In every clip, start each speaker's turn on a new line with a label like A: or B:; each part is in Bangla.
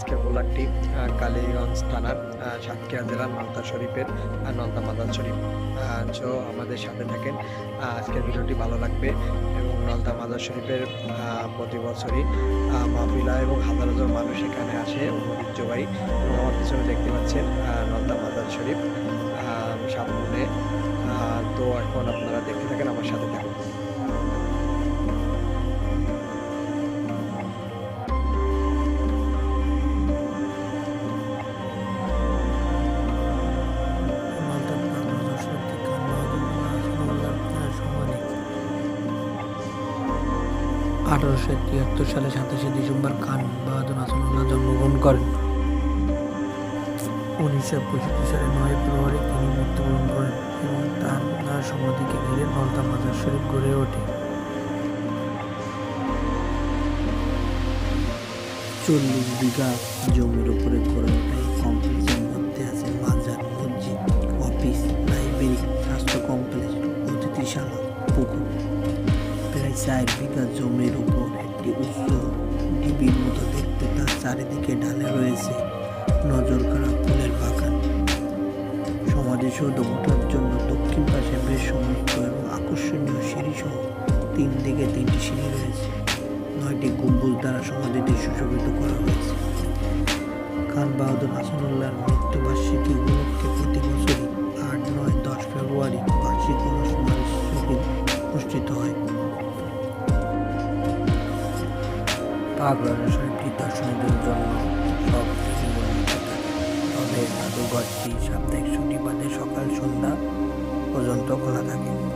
A: আজকের ব্লগটি আহ, কালীগঞ্জ থানার সাতক্ষীরা জেলার নলতা শরীফের নলতা মাদার শরীফ। সো আমাদের সাথে থাকেন আজকের ভিডিওটি ভালো লাগবে এবং নলতা মাদার শরীফের প্রতি বছরই মাহফিলা এবং হাজার হাজার মানুষ এখানে আসে ঐতিহ্যবাহী এবং আমার পিছনে দেখতে পাচ্ছেন আহ, নলতা মাদার শরীফ সামনে তো এখন আপনারা দেখতে থাকেন আমার সাথে থাকুন।
B: আঠারোশো তিয়াত্তর সালে সাতাশে ডিসেম্বর খান বাহাদুর হাসানুল্লাহ জন্মগ্রহণ করেন। উনিশশো পঁয়ষট্টি সালে নয় ফেব্রুয়ারি তিনি মৃত্যুবরণ করেন এবং তার তার সমাধিকে ঘিরে নলতা মাজার শরীফ গড়ে ওঠে। চল্লিশ বিঘা জমির উপরে গড়ে ওঠা কমপ্লেক্সের মধ্যে আছে মাজার, মসজিদ, অফিস, লাইব্রেরি, স্বাস্থ্য কমপ্লেক্স অতিথিশালা পুকুর। চার বিঘা জমির উপর একটি উচ্চ ডিবির মতো দেখতে তার চারিদিকে ঢালে রয়েছে নজর কাড়া ফুলের বাগান। সমাধিসৌধ ওঠার জন্য দক্ষিণ পাশে বেশ সমৃদ্ধ এবং আকর্ষণীয় সিঁড়ি সহ তিন দিকে তিনটি সিঁড়ি রয়েছে। নয়টি গম্বুজ দ্বারা সমাধিটি সুশোভিত করা হয়েছে। খান বাহাদুর হাসানুল্লাহর মৃত্যুবার্ষিকী উপলক্ষে প্রতি বছরই পাগলার শরীরটি দর্শনীদের জন্য সব তবে জাদুঘরটি সাপ্তাহিক বাদে সকাল সন্ধ্যা পর্যন্ত খোলা থাকে।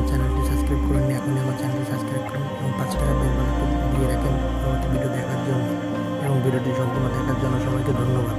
B: আমার চ্যানেলটি সাবস্ক্রাইব করুন এখন আমার চ্যানেলটি সাবস্ক্রাইব করুন এবং পাঁচ টাকা বেল বানাতে দিয়ে রাখেন। পরবর্তী ভিডিও দেখার জন্য এবং ভিডিওটি সম্পূর্ণ দেখার জন্য সবাইকে ধন্যবাদ।